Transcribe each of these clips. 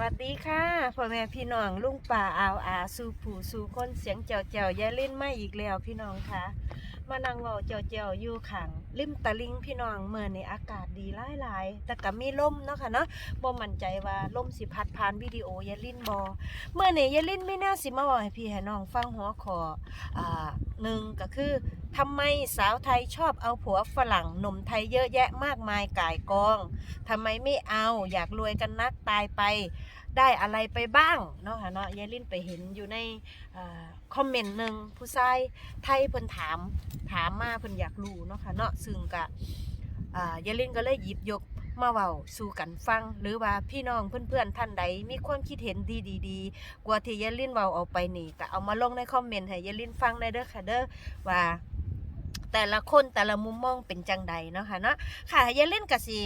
วัสดีค่ะพ่อแม่พี่น้องลุงป่าอาวอาสู่ผู้สู่คนเสียงเจ้าเจ้าอย่าเล่นไม่อีกแล้วพี่น้องค่ะมานั่งเว้าเจ้าเจ้าอยู่ขังริมตะลิงพี่น้องเมื่อในอากาศดีหลายหลายๆแต่ก็มีลมเนาะค่ะเนาะบ่มั่นใจว่าลมสิพัดผ่านวิดีโอยาลินบอเมื่อนี้ยาลินไม่น่าสิมาบอกให้พี่ให้น้องฟังหัวขออ่าหนึ่งก็คือ ทำไมสาวไทยชอบเอาผัวฝรั่งหนุ่มไทยเยอะแยะมากมายก่ายกองทำไมไม่เอาอยากรวยกันนักตายไปได้อะไรไปบ้างเนาะค่ะเนาะยายลินไปเห็นอยู่ในอคอมเมนต์หนึ่งผู้ชายไทยเพิ่นถามถามมาเพิ่นอยากรู้เนาะค่ะเนาะซึ่งกะอ่ายายลินก็เลยหยิบยกมาเว้าสู่กันฟัง หรือว่าพี่น้องเพื่อนๆท่านใดมีความคิดเห็นดีๆๆกว่าที่ยายลินเว้าออกไปนี่ก็เอามาลงในคอมเมนต์ให้ยายลินฟังได้เด้อค่ะเด้อว่า แต่ละคนแต่ละมุมมองเป็นจังใดเนาะค่ะเนาะค่ะอย่าเล่นกะสิ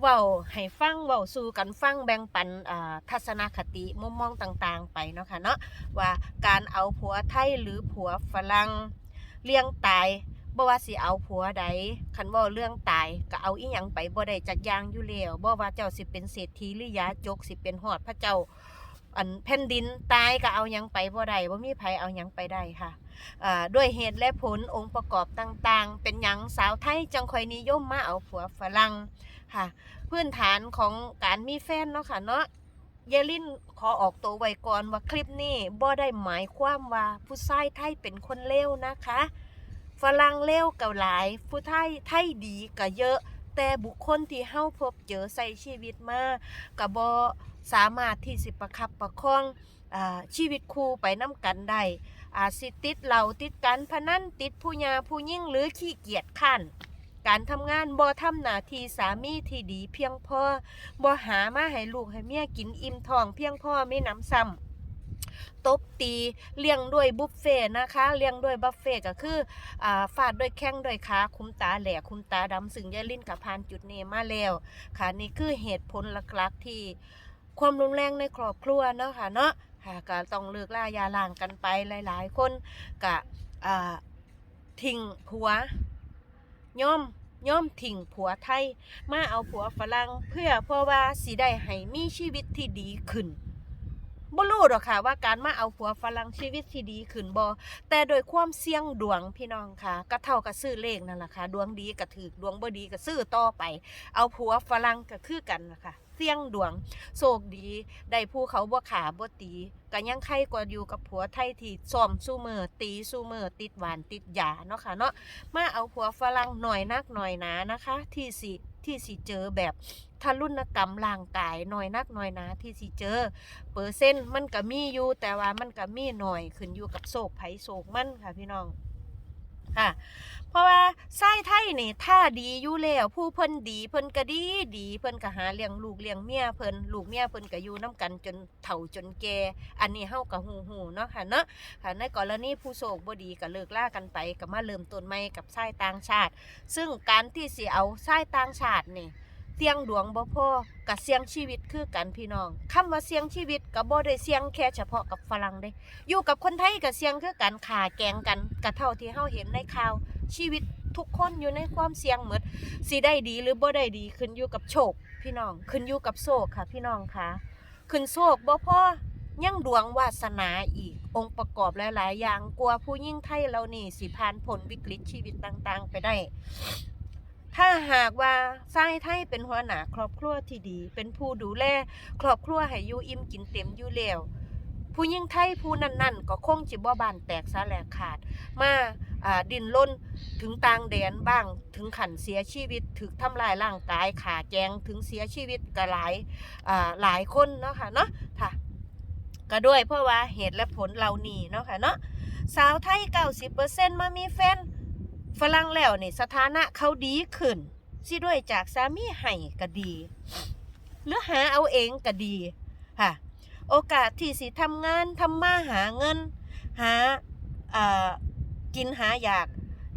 เว้าให้ฟังเว้าสู่กันฟังแบ่งปันทัศนคติมุมมองต่างๆ ไปเนาะค่ะเนาะว่าการเอาผัวไทยหรือผัวฝรั่งเลี้ยงตายบ่ว่าสิเอาผัวใดคันว้าเรื่องตายก็เอาอีหยังไปบ่ได้จักอย่างอยู่แล้วบ่ว่าเจ้าสิเป็นเศรษฐีหรือยาจกสิเป็นฮอดพระเจ้า อันแผ่นดินตายก็เอายังไปบ่ได้บ่มีไผเอายังไปได้ค่ะด้วยเหตุและผลองค์ประกอบต่างๆ เป็นหยังสาวไทยจังคอยนิยมมาเอาผัวฝรั่งค่ะ พื้นฐานของการมีแฟนเนาะค่ะเนาะเยลินขอออกตัวไว้ก่อนว่าคลิปนี้บ่ได้หมายความว่าผู้ชายไทยเป็นคนเลวนะคะ ฝรั่งเลวก็หลาย ผู้ไทยไทยดีก็เยอะ แต่บุคคลที่เฮาพบเจอใส่ชีวิตมาก็บ่ สามารถที่สิประคับประคองอชีวิตคู่ไปนํกันได้อาจสิติดเหล่าติดการพนันติดผู้ยาผู้ยิ่งหรือขี้เกียจข้นการทำงานบ่ทำหน้าที่สามีที่ดีเพียงพอบ่หามาให้ลูกให้เมียกินอิ่มท้องเพียงพอไม่น้ำซ้ำตบตีเลี้ยงด้วยบุฟเฟ่ต์นะคะเลี้ยงด้วยบุฟเฟ่ต์ก็คืออ่าฟาดด้วยแข้งด้วยขาคุ้มตาแหลกคุ้มตาดำซึ่งยายลิ้นกับพานจุดนี้มาแล้วค่ะนี่คือเหตุผลหลักๆที่ ความรุนแรงในครอบครัวเนาะค่ะเนาะค่ะก็ต้องเลิกล่ายาล่างกันไปหลาย ๆ คนก็ทิ้งผัวย่อมย่อมทิ้งผัวไทย มาเอาผัวฝรั่งเพื่อเพราะว่าสิได้ให้มีชีวิตที่ดีขึ้นบ่รู้หรอกค่ะว่าการมาเอาผัวฝรั่งชีวิตที่ดีขึ้นบ่แต่โดยความเสี่ยงดวงพี่น้องค่ะก็เท่ากับซื้อเลขนั่นแหละค่ะ ดวงดีก็ถือดวงบ่ดีก็ซื้อต่อไป เอาผัวฝรั่งก็คือกันนะคะ เสี่ยงดวง โชคดี ได้ผู้เขาบ่ขาบ่ตีก็ยังใครกว่าอยู่กับผัวไทยที่ซ้อมสู้มือตีสู้มือติดหวานติดยาเนาะค่ะเนาะมาเอาผัวฝรั่งหน่อยนักหน่อยหนานะคะ ที่สิที่สิเจอแบบทารุณกรรมร่างกายหน่อยนักหน่อยนาที่สิเจอ เปอร์เซ็นต์มันก็มีอยู่แต่ว่ามันก็มีหน่อยขึ้นอยู่กับโศกไผโศกมันค่ะพี่น้อง ค่ะเพราะว่าไส้ไทยนี่ท่าดีอยู่แล้วผู้เพิ่นดีเพิ่นก็ดีดีเพิ่นก็หาเลี้ยงลูกเลี้ยงเมียเพิ่นลูกเมียเพิ่นก็อยู่นํกันจนเฒ่าจนแก่อันนี้เฮาก็ฮู้ๆเนาะค่ะเนาะค่ะในกรณีผู้โศกบ่ดีก็เลิกลากันไปก็มาเริ่มต้นใหม่กับไส้ต่างชาติ ซึ่งการที่สิเอาไส้ต่างชาตินี่ เสียงดวงบ่พอกับเสียงชีวิตคือกันพี่น้องคำว่าเสียงชีวิตก็บ่ได้เสียงแค่เฉพาะกับฝรั่งเด้อยู่กับคนไทยก็เสียงคือกันขาแกงกันก็เท่าที่เฮาเห็นในข่าว ชีวิตทุกคนอยู่ในความเสี่ยงหมดสิได้ดีหรือบ่ได้ดีขึ้นอยู่กับโชค พี่น้องขึ้นอยู่กับโชคค่ะ พี่น้องค่ะขึ้นโชคบ่พอยังดวงวาสนาอีก องค์ประกอบหลาย ๆ อย่างกลัวผู้ยิ่งไทยเรานี่สิผ่านผลวิกฤตชีวิตต่าง ๆ ไปได้ ถ้าหากว่าชายไทยเป็นหัวหน้าครอบครัวที่ดี เป็นผู้ดูแลครอบครัวให้อยู่อิ่มกินเต็มอยู่แล้วผู้ยิ่งไทยผู้นั้นๆ ก็คงจิบ่บานแตกสาแหลกขาด มาดินล้นถึงต่างแดนบ้างถึงขันเสียชีวิตถึกทำลายร่างกายขาแจงถึงเสียชีวิตก็หลายหลายคนเนาะค่ะเนาะค่ะก็ด้วยเพราะว่าเหตุและผลเหล่านี้เนาะค่ะเนาะสาวไทย 90%มามีแฟน ฝรั่งแล้วนี่สถานะเขาดีขึ้นสิด้วยจากสามีให้ก็ดี หรือหาเอาเองก็ดีค่ะโอกาสที่สิทำงานทำมาหาเงิน หาอ่ากินหาอยาก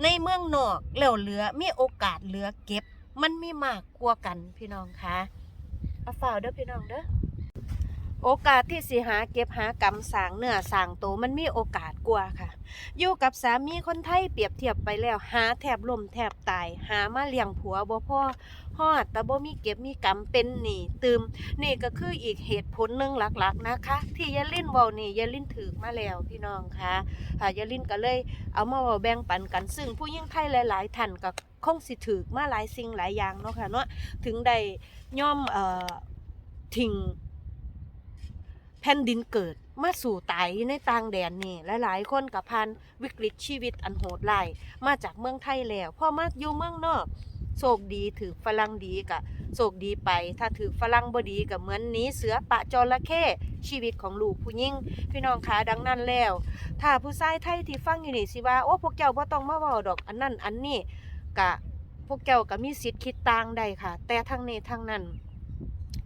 ในเมืองนอกแล้วเหลือมีโอกาสเหลือเก็บ มันมีมากกว่ากันพี่น้องคะเอาฝ่าเด้อพี่น้องเด้อ โอกาสที่สิหาเก็บหากรรมสางเนื้อสางโตมันมีโอกาสกว่าค่ะ อยู่กับสามีคนไทยเปรียบเทียบไปแล้วหาแทบล่มแทบตาย หามาเลี้ยงผัวบ่พ่อฮอดแต่บ่มีเก็บมีกรรมเป็นหนี้ตืมนี่ก็คืออีกเหตุผลหนึ่งหลักๆนะคะ ที่ยาลินเว้านี่ยาลินถือมาแล้วพี่น้องค่ะค่ะยาลินก็เลยเอามาเว้าแบ่งปันกัน ซึ่งผู้ยิ่งไทยหลาย ๆ ท่านก็คงสิถือมาหลายสิ่งหลายอย่างเนาะค่ะเนาะถึงได้ย่อมเอ่อทิ้ง แผ่นดินเกิดมาสู่ตายในต่างแดนนี่หลายๆคนกับพันวิกฤตชีวิตอันโหดร้ายมาจากเมืองไทยแล้วพ่อมาอยู่เมืองนอกโชคดีถือฝรั่งดีกะโชคดีไป ถ้าถือฝรั่งบ่ดีก็เหมือนนีเสือปะจระเข้ชีวิตของลูกผู้หญิงพี่น้องคะดังนั้นแล้ว ถ้าผู้ชายไทยที่ฟังอยู่นี่สิว่าโอ้พวกเจ้าบ่ต้องมาเว้าดอกอันนั้นอันนี้กะพวกเจ้าก็มีสิทธิ์คิดต่างได้ค่ะ แต่ทั้งนี้ทั้งนั้น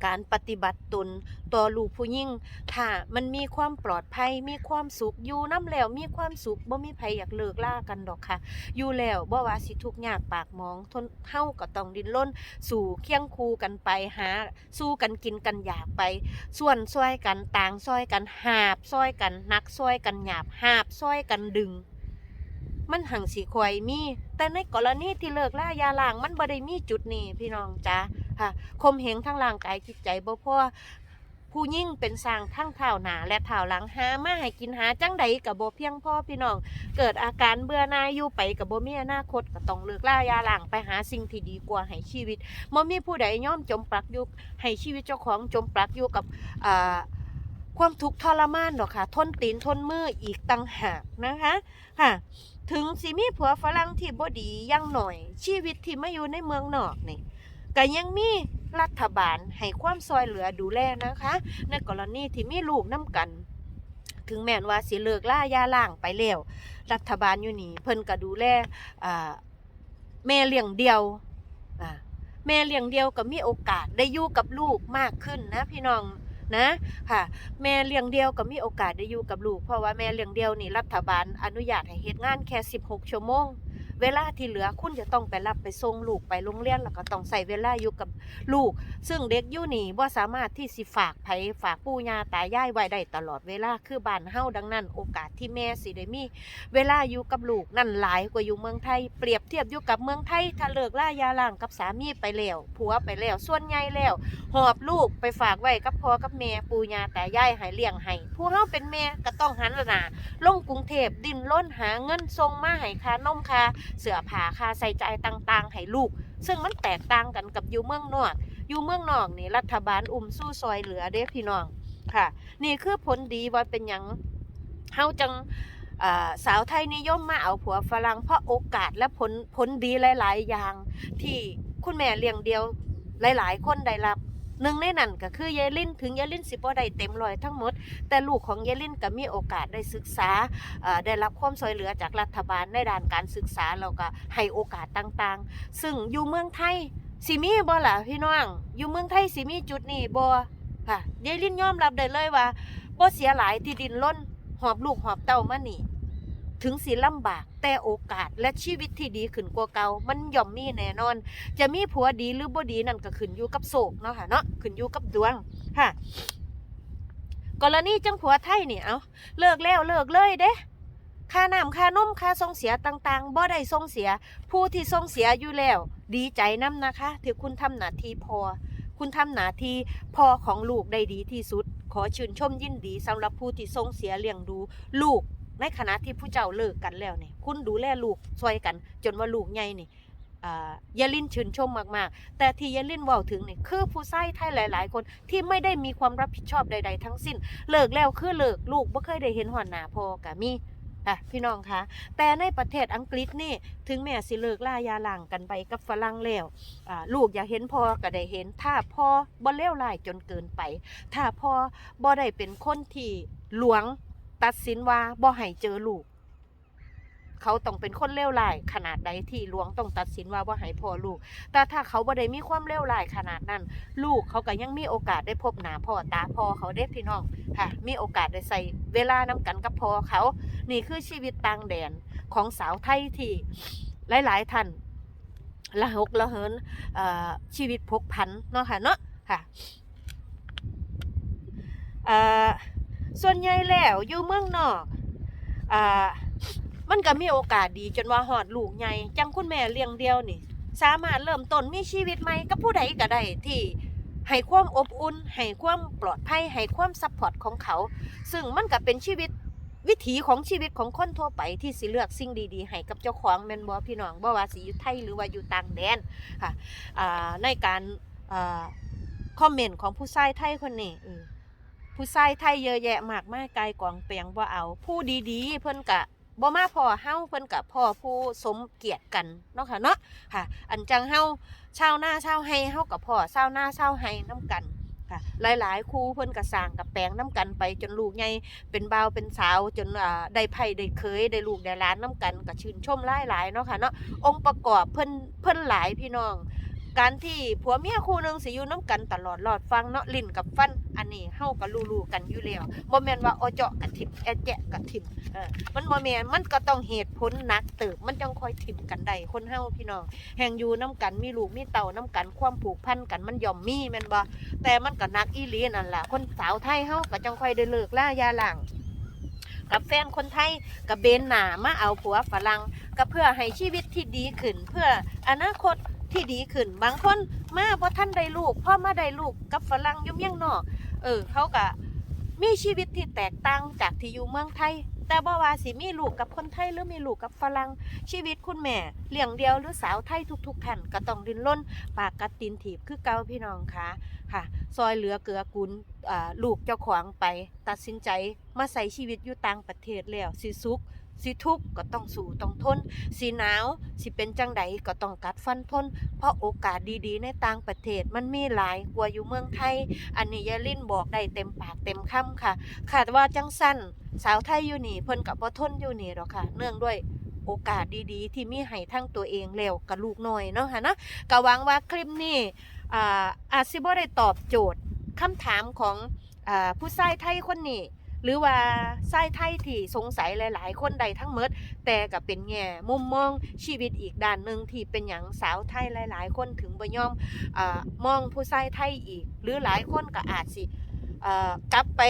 การปฏิบัติตนต่อลูกผู้ยิ่งถ้ามันมีความปลอดภัย มีความสุขอยู่น้ำแล้วมีความสุขบ่มีไผอยากเลิกล่ากันดอกค่ะ อยู่แล้วบ่ว่าสิทุกข์ยากปากมองทนเฮาก็ต้องดิ้นรนสู่เคียงคู่กันไปหา สู้กันกินกันอยากไป ส่วนซอยกันต่างซอยกันหาบซอยกันนักซอยกันหยาบหาบซอยกันดึง มันหังสีควยมี แต่ในกรณีที่เลิกล่ายาลางมันบ่ได้มีจุดนี้พี่น้องจ้า ค่ะคมเหงทั้งร่างกายจิตใจบ่พอผู้ยิ่งเป็นสร้างทั้งเท้าหนาและเท้าหลังหามาให้กินหาจังใดกับบ่เพียงพ่อพี่น้อง เกิดอาการเบื่อหน่ายอยู่ไปกับบ่มีอนาคตก็ต้องเลิกล่ายาลางไปหาสิ่งที่ดีกว่าให้ชีวิตบ่มีผู้ใดย่อมจมปลักอยู่ให้ชีวิตเจ้าของจมปลักอยู่กับอ่าความทุกข์ทรมานหรอกค่ะ ทนตีนทนมืออีกตั้งหากนะคะค่ะ ถึงสิมีผัวฝรั่งที่บ่ดียังหน่อย ชีวิตที่มาอยู่ในเมืองนอกนี่ ก็ยังมีรัฐบาลให้ความซอยเหลือดูแลนะคะ ในกรณีที่มีลูกน้กัน ถึงแม้นว่าสิเลิกล่ายาล่างไปแล้วรัฐบาลอยู่นี่เพิ่นก็ดูแลแม่เลี้ยงเดียวแม่เลี้ยงเดียวก็มีโอกาสได้อยู่กับลูกมากขึ้นนะพี่น้องนะค่ะแม่เลี้ยงเดียวก็มีโอกาสได้อยู่กับลูก เพราะว่าแม่เลี้ยงเดียวนี่รัฐบาลอนุญาตให้เฮ็ดงานแค่ 16 ชั่วโมง เวลาที่เหลือคุณจะต้องไปรับไปส่งลูกไปโรงเรียนแล้วก็ต้องใส่เวลาอยู่กับลูก ซึ่งเด็กอยู่นี่บ่สามารถที่สิฝากไผฝากปู่ย่าตายายไว้ได้ตลอดเวลาคือบ้านเฮาดังนั้น โอกาสที่แม่สิได้มี เวลาอยู่กับลูกนั่นหลายกว่าอยู่เมืองไทย เปรียบเทียบอยู่กับเมืองไทยถ้าเลิกล่ายาล่างกับสามีไปแล้วผัวไปแล้วส่วนใหญ่แล้ว หอบลูกไปฝากไว้กับพ่อกับแม่ปู่ย่าตายายให้เลี้ยงให้ผู้เฮาเป็นแม่ก็ต้องหันหน้าลงกรุงเทพดิ้นรนหาเงินส่งมาให้ค่านมค่าเสื้อผ้าค่าใส่ใจต่างๆให้ลูก ซึ่งมันแตกต่างกันกับอยู่เมืองนอกอยู่เมืองนอกนี่รัฐบาลอุ้มสู้ซอยเหลือเด้พี่น้องค่ะ นี่คือผลดีว่าเป็นหยังเฮาจังสาวไทยนิยมมาเอาผัวฝรั่งเพราะโอกาสและผลผลดีหลาย ๆ อย่าง ที่คุณแม่เลี้ยงเดียวหลาย ๆ คนได้รับ หนึ่งในนั้นก็คือยายลินถึงยายลินสิบ่ได้เต็มร้อยทั้งหมด แต่ลูกของยายลินก็มีโอกาสได้ศึกษาได้รับความช่วยเหลือจากรัฐบาลในด้านการศึกษาแล้วก็ให้โอกาสต่างๆ ซึ่งอยู่เมืองไทยสิมีบ่ล่ะพี่น้องอยู่เมืองไทยสิมีจุดนี้บ่ค่ะยายลินยอมรับได้เลยว่าบ่เสียหลายที่ดินล้นหอบลูกหอบเต้ามานี่ ถึงสิลำบาก แต่โอกาสและชีวิตที่ดีขึ้นกว่าเก่ามันย่อมมีแน่นอน จะมีผัวดีหรือบ่ดีนั่นก็ขึ้นอยู่กับโศกเนาะค่ะเนาะขึ้นอยู่กับดวงค่ะกรณีจังผัวไทยเนี่ยเอาเลิกแล้วเลิกเลยเด้ค่าน้ำค่านมค่าส่งเสียต่างๆบ่ได้ส่งเสีย ผู้ที่ส่งเสียอยู่แล้ว ดีใจน้ำนะคะที่คุณทำหน้าที่พอ คุณทำหน้าที่พอของลูกได้ดีที่สุด ขอชื่นชมยินดีสำหรับผู้ที่ส่งเสียเลี้ยงดูลูก ในขณะที่ผู้เจ้าเลิกกันแล้วเนี่ยคุณดูแลลูกช่วยกัน จนว่าลูกใหญ่นี่อ่ายาลินชื่นชมมากๆ แต่ที่ยาลินว่าถึงนี่คือผู้ใช้ไทยหลายๆ คนที่ไม่ได้มีความรับผิดชอบใด ๆ ทั้งสิ้น เลิกแล้วคือเลิกลูกบ่เคยได้เห็นหัวหน้าพ่อกะมีอะพี่น้องคะแต่ในประเทศอังกฤษนี่ถึงแม้สิเลิกล่ายาหลังกันไปกับฝรั่งแล้วลูกอยากเห็นพ่อก็ได้เห็น ถ้าพ่อบ่เลวร้ายจนเกินไป ถ้าพ่อบ่ได้เป็นคนที่หลวง ตัดสินว่าบ่ให้เจอลูก เขาต้องเป็นคนเลวร้ายขนาดใดที่หลวงต้องตัดสินว่าบ่ให้พ่อลูก แต่ถ้าเขาบ่ได้มีความเลวร้ายขนาดนั้น ลูกเขาก็ยังมีโอกาสได้พบหน้าพ่อตาพ่อเขาเด้พี่น้องค่ะ มีโอกาสได้ใส่เวลานำกันกับพ่อเขา นี่คือชีวิตต่างแดนของสาวไทยที่หลาย ๆ ท่านละหกละเหินชีวิตพกพันเนาะค่ะเนาะค่ะอ่า ส่วนใหญ่แล้วอยู่เมืองนอกอ่ามันก็มีโอกาสดีจนว่าหอดลูกใหญ่จังคุณแม่เลี้ยงเดียวนี่ สามารถเริ่มต้นมีชีวิตใหม่กับผู้ใดก็ได้ที่ให้ความอบอุ่นให้ความปลอดภัยให้ความซัพพอร์ตของเขา ซึ่งมันก็เป็นชีวิตวิถีของชีวิตของคนทั่วไปที่สิเลือกสิ่งดีๆ ให้กับเจ้าของแม่นบ่พี่น้องบ่ว่าสิอยู่ไทยหรือว่าอยู่ต่างแดนค่ะอ่าในการอ่าคอมเมนต์ของผู้ชายไทยคนนี้ ผู้ชายไทยเยอะแยะมากมายไกลกองเปียงบ่เอา ผู้ดีๆ เพิ่นกะบ่มาพ่อเฮาเพิ่นกะพ่อผู้สมเกียรติกันเนาะค่ะเนาะค่ะ อันจังเฮาชาวนาชาวไฮเฮากับพ่อชาวนาชาวไฮน้กันค่ะ หลายๆครูเพิ่นก็สร้างกับแปลงน้กันไปจนลูกใหญ่เป็นบ่าวเป็นสาวจนอ่าได้ไผได้เคยได้ลูกได้หลานน้กันก็ชื่นชมหลายๆเนาะค่ะเนาะองค์ประกอบเพิ่นเพิ่นหลายพี่น้อง การที่ผัวเมียคู่หนึงสิอยู่น้กันตลอดรอดฟังเนาะลิ้นกับฟัน อันนี้เฮาก็รู้ๆกันอยู่แล้วบ่แม่นว่าเอเจาะกับทิมแอแจะกับทิมเออมันบ่แม่นมันก็ต้องเหตุผลหนักเติบมันจังคอยทิมกันได้คนเฮาพี่น้องแห่งอยู่น้กันมีลูกมีเต่าน้กันความผูกพันกันมันย่อมมีแม่นบ่แต่มันก็หนักอีหลีนั่นล่ะคนสาวไทยเฮาก็จังคอยได้เลิกล่ายาหลังกับแฟนคนไทยกับเบนหนามาเอาผัวฝรั่งก็เพื่อให้ชีวิตที่ดีขึ้น เพื่ออนาคต ที่ดีขึ้น บางคนมาเพอท่านได้ลูกพ่อมาได้ลูกกับฝรั่งยุ่เมียงนอกเออ เขาก็มีชีวิตที่แตกต่างจากที่อยู่เมืองไทย แต่บ่ว่าสิมีลูกกับคนไทยหรือมีลูกกับฝรั่งชีวิตคุณแม่เลี้ยงเดียวหรือสาวไทยทุกๆท่านก็ต้องดินล้นปากกัดตีนถีบคือเก่าพี่น้องค่ะค่ะ ซอยเหลือเกือกุลลูกเจ้าของไป ตัดสินใจมาใส่ชีวิตอยู่ต่างประเทศแล้วสิสุข สิทุกข์ก็ต้องสู้ต้องทน สิหนาวสิเป็นจังใดก็ต้องกัดฟันทน เพราะโอกาสดีๆ ในต่างประเทศมันมีหลายกว่าอยู่เมืองไทย อันนี้ยาลินบอกได้เต็มปากเต็มคำค่ะขาดว่าจังสั้นสาวไทยอยู่นี่เพิ่นกับบ่ทนอยู่นี่หรอกค่ะ เนื่องด้วยโอกาสดีๆ ที่มีให้ทั้งตัวเองแล้วกับลูกน้อยเนาะค่ะนะก็หวังว่าคลิปนี้อาอาจสิบ่ได้ตอบโจทย์คำถามของอผู้ชายไทยคนนี้ หรือว่าชายไทยที่สงสัยหลาย ๆ คนใดทั้งหมดแต่ก็เป็นแง่มุมมองชีวิตอีกด้านหนึ่งที่เป็นอย่างสาวไทยหลาย ๆ คนถึงบ่ยอมอามองผู้ชายไทยอีก หรือหลายคนก็อาจสิกลับไป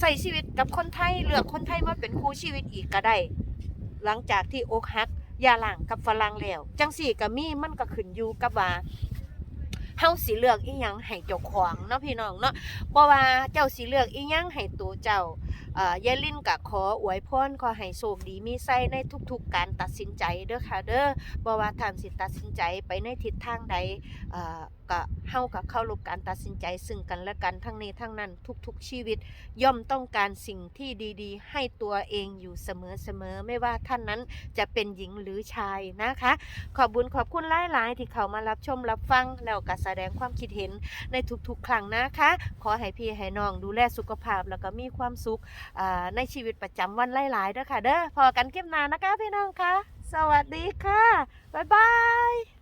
ใส่ชีวิตกับคนไทยเลือกคนไทยมาเป็นคู่ชีวิตอีกก็ได้หลังจากที่อกหักยาหลังกับฝรั่งแล้ว จังสี่ก็มีมันก็ขึ้นอยู่กับว่า เฮาสิเลือกอีหยังให้เจ้าของเนาะพี่น้องเนาะบ่ว่าเจ้าสิเลือกอีหยังให้ตัวเจ้าเอ่อยายลินก็ขออวยพรขอให้โชคดีมีไส้ในทุกๆการตัดสินใจเด้อค่ะเด้อบ่ว่าท่านสิตัดสินใจไปในทิศทางใดเอ่อ ก็เฮาก็เคารพการตัดสินใจซึ่งกันและกันทั้งนี้ทั้งนั้นทุกๆชีวิต ย่อมต้องการสิ่งที่ดีๆ ให้ตัวเองอยู่เสมอๆไม่ว่าท่านนั้นจะเป็นหญิงหรือชายนะคะ ขอบบุญขอบคุณหลายๆ ที่เขามารับชมรับฟังแล้วก็แสดงความคิดเห็นในทุกๆ ครั้งนะคะ ขอให้พี่ให้น้องดูแลสุขภาพแล้วก็มีความสุขในชีวิตประจำวันหลายๆเด้อค่ะเด้อพอกันคลิปหน้านะคะพี่น้องคะสวัสดีค่ะบ๊ายบาย